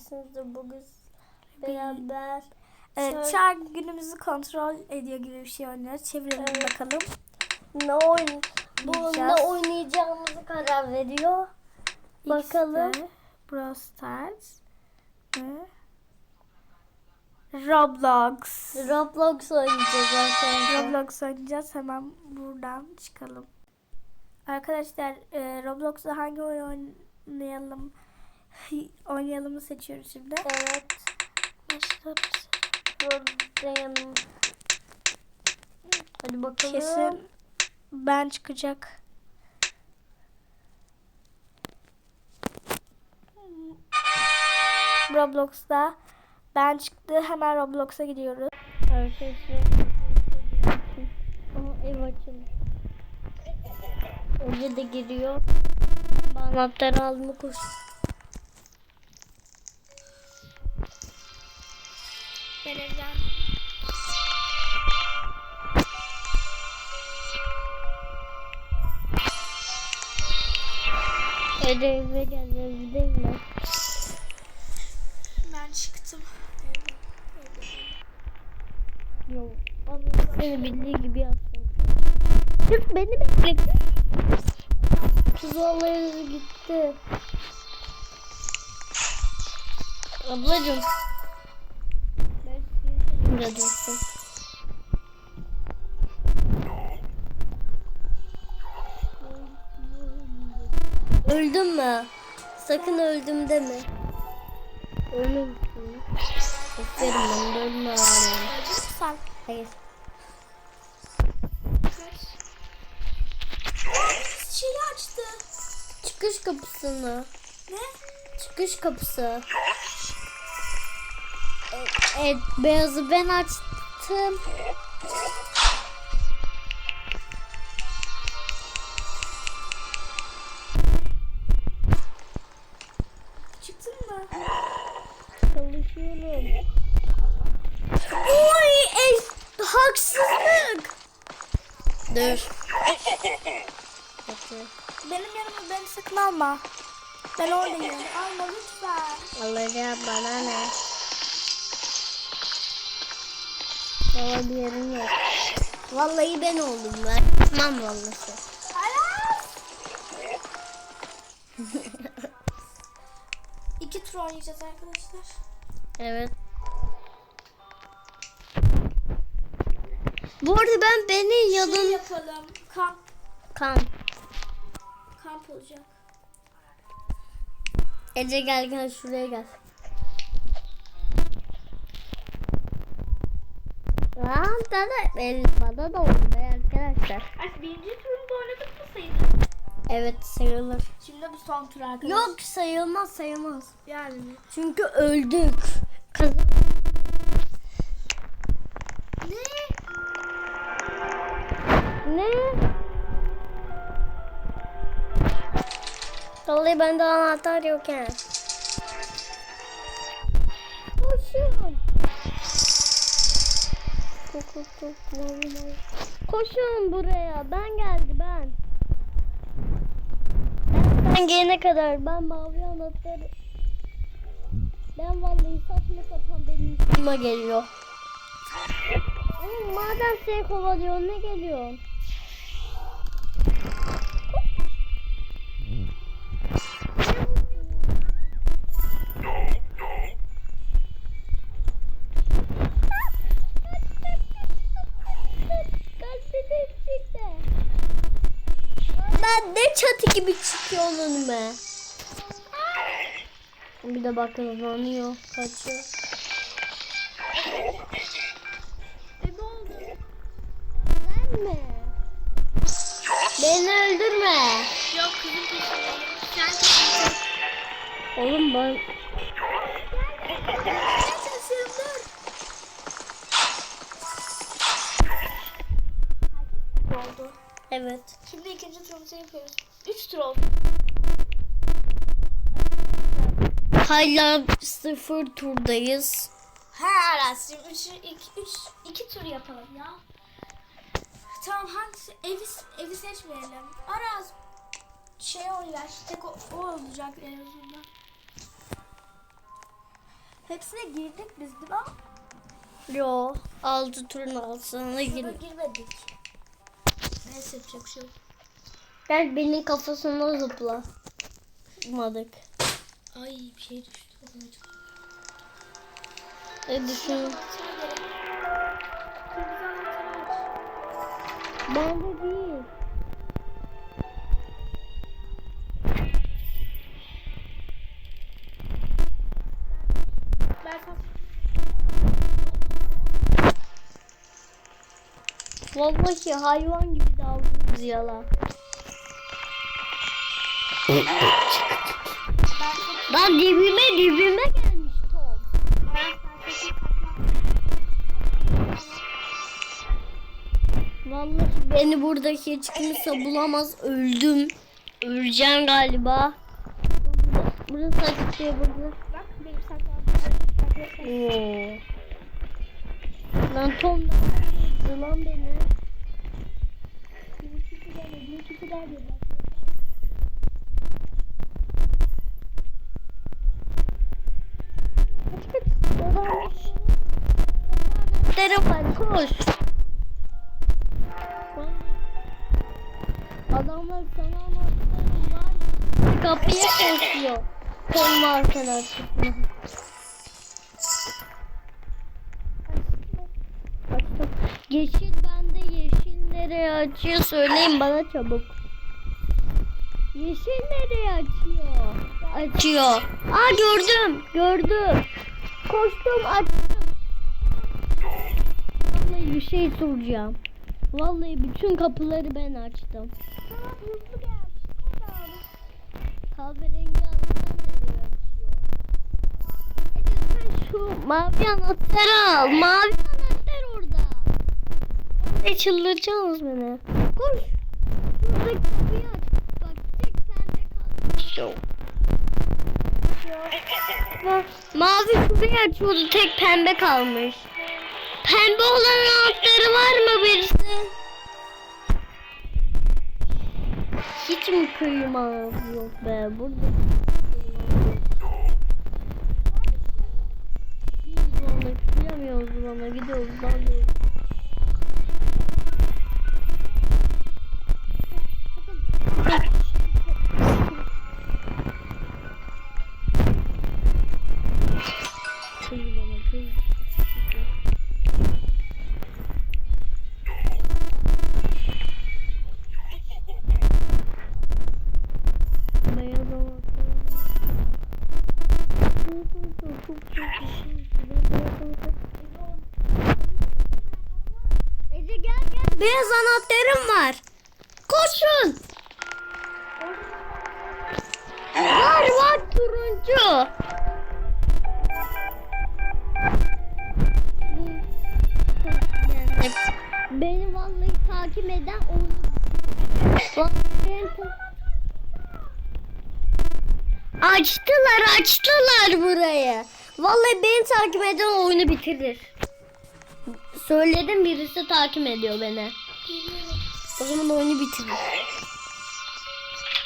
beğenmişsinizdir bugün beraber. Evet, Şöyle- günümüzü kontrol ediyor gibi bir şey oynuyoruz. Çevirelim Evet. bakalım. Ne oyun bu ne oynayacağımızı karar veriyor. Bakalım. İşte Brawl Stars ve Roblox. Roblox oynayacağız arkadaşlar. Roblox oynayacağız. Hemen buradan çıkalım. Arkadaşlar e, Roblox'ta hangi oyun oynayalım oynayalımı seçiyoruz şimdi. Evet. Başlat. Buradayım. Hadi bakalım. Kesin ben çıkacak. Roblox'ta ben çıktı. Hemen Roblox'a gidiyoruz. Arkadaşlar. Ama ev açıldı. Önce de giriyor. Ben anahtarı alma koş. Ben evden Hadi eve geleceğiz değil mi? ben çıktım. Yok. Allah seni bildiği gibi yapsın. Türk beni bekle. Kız vallahi gitti. Ablacım. Dursun. Öldüm mü? Sakın öldüm deme. Ölmemişsin. Aferin ben de ölme. Hayır. Şeyi açtı. Çıkış kapısını. Ne? Çıkış kapısı. E- Evet, beyazı ben açtım. Çıktın mı? Çalışıyorum. Oy, ey, haksızlık. Dur. Benim yanıma beni sakın alma. Ben oradayım. Alma lütfen. Alacağım bana ne? Baba bir yerim yok. Vallahi ben oldum ben. Tamam vallahi. İki tur oynayacağız arkadaşlar. Evet. Bu arada ben beni Şey yalın... yapalım. Kamp. Kan. Kamp olacak. Ece gel gel şuraya gel. Lan da el bana da oldu arkadaşlar. Ay, birinci turunda oynadık mı sayılır? Evet sayılır. Şimdi bu son tur arkadaşlar. Yok sayılmaz sayılmaz. Yani. Çünkü öldük. Kazan. Ne? Ne? Vallahi bende anahtar yok yani. Koşun. Ko- ko- ko- Koşun buraya. Ben geldi ben. Ben, ben gelene kadar ben mavi anahtarı ben vallahi saçma sapan benim üstüme geliyor. Oğlum madem seni kovalıyor ne geliyor? Çatı gibi çıkıyor önüme. Bir de bakın hızlanıyor, kaçıyor. E ne oldu? Ben mi? Beni öldürme. Yok kızım peşindeyim. Sen peşindeyim. Oğlum ben evet. Şimdi ikinci turumuzu yapıyoruz. Üç tur oldu. Hala sıfır turdayız. Ha Aras'cığım üç, iki, üç, iki tur yapalım ya. Tamam hangisi? Evi, evi seçmeyelim. Aras şey ver. Tek o, o olacak en azından. Hepsine girdik biz değil mi? Yo. Altı turun altına Buna girme. girmedik. Neyse yapacak şey yok. Gel benim kafasına zıpla. Zıpladık. Ay bir şey düştü. E düşün. Aç. Bende değil. Ben sana Vallahi hayvan gibi davranıyoruz yala. Lan dibime dibime gelmiş Tom. Vallahi beni buradaki hiç kimse bulamaz. Öldüm. Öleceğim galiba. Burası açık diye burada. Bak benim sakladığım. Oo. Lan Tom yaptı lan beni? Birisi geldi, birisi geldi. Dere var koş. Adamlar sana anahtarım var. Kapıya koşuyor. Varken artık. Açtım. Yeşil bende yeşil nereye açıyor söyleyin bana çabuk. Yeşil nereye açıyor? Açıyor. Aa gördüm gördüm. Koştum açtım. Bir şey soracağım. Vallahi bütün kapıları ben açtım. Kahverengi anahtar? Ece sen şu mavi anahtarı al. Mavi anahtar orada. Ne çıldıracaksınız beni. Koş. Şuradaki kapıyı aç. Bak tek sende kalmış. Yok. Mavi kapıyı açıyordu tek pembe kalmış. Pembe olan anahtarı var mı birisi? Hiç mi kıyma yok be? Burada Biz ona kıyamıyoruz bana gidiyoruz dalıyoruz. Turuncu. Beni vallahi takip eden onu. Açtılar açtılar burayı. Vallahi beni takip eden oyunu bitirir. Söyledim birisi takip ediyor beni. O zaman oyunu bitirir.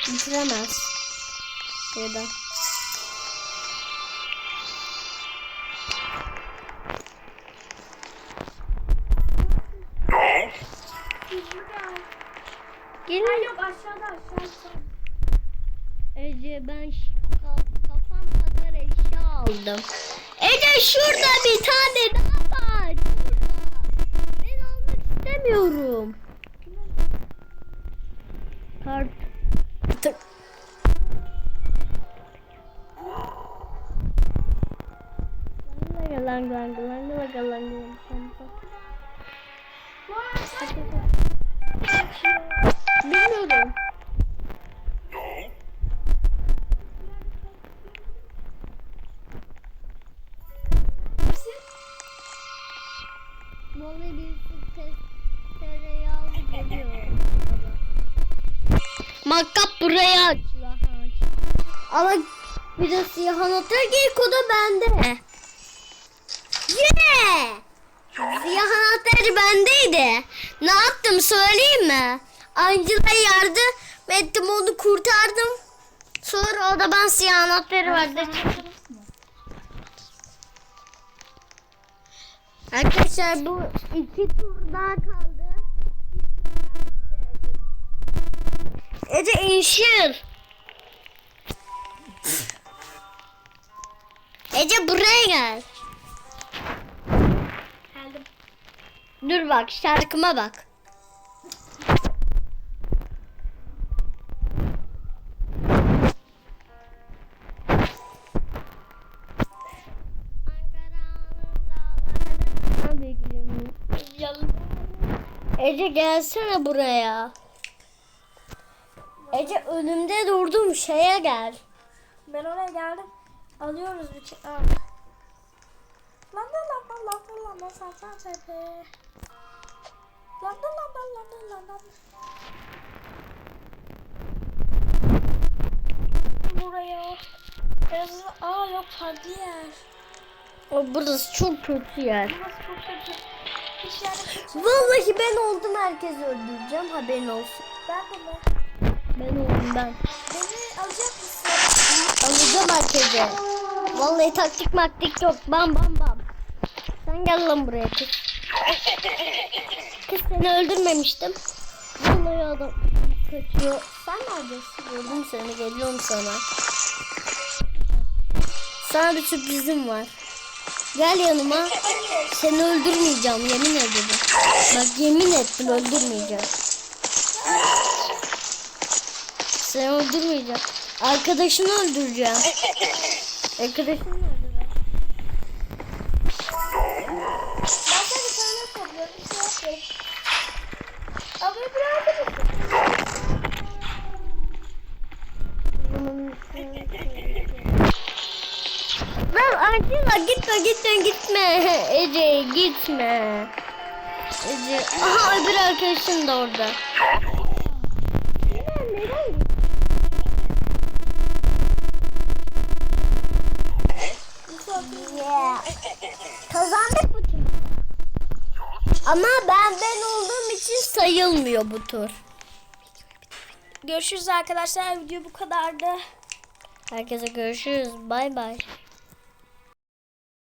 Bitiremez. Ya da. Aldım. Ece şurada bir tane daha var. Ben almak istemiyorum. Kart. Tık. Lang lang lang lang lang lang lang lang. Bilmiyorum. Ama bir de siyah anahtar o da bende. Yeah! Siyah anahtarı bendeydi. Ne yaptım söyleyeyim mi? Angela yardım ettim onu kurtardım. Sonra o da ben siyah anahtarı vardı. Arkadaşlar bu iki tur daha kaldı. Ece inşir. Ece buraya gel. Geldim. Dur bak şarkıma bak. Ece gelsene buraya. Ece önümde durdum şeye gel. Ben oraya geldim. Alıyoruz bir şey. Lan lan lan lan lan lan lan salsan tepe. Lan lan lan lan lan lan lan lan. Buraya. Biraz aa yok farklı yer. O burası çok kötü yer. Burası çok kötü. Hiç yani kötü. Vallahi ben oldum herkesi öldüreceğim haberin olsun. Ben de mi? Ben oldum ben. Beni alacak mısın? Alacağım herkese. Vallahi taktik maktik yok. Bam bam bam. Sen gel lan buraya kız. Kız seni öldürmemiştim. Vallahi adam kaçıyor. Sen neredesin? Gördüm seni. Geliyorum sana. Sana bir sürprizim var. Gel yanıma. Seni öldürmeyeceğim. Yemin ederim. Bak yemin ettim öldürmeyeceğim. Seni öldürmeyeceğim. Arkadaşını öldüreceğim. Öldüreceğim. Ben sadece sana topluyorum. Bir şey yapıyorum. Abi bırakın mısın? Lan Angela gitme gitme gitme. Ece gitme. Ece. Aha öbür arkadaşın da orada. Yeah. Kazandık bu tur. Ama ben ben olduğum için sayılmıyor bu tur. Görüşürüz arkadaşlar. Video bu kadardı. Herkese görüşürüz. Bay bay.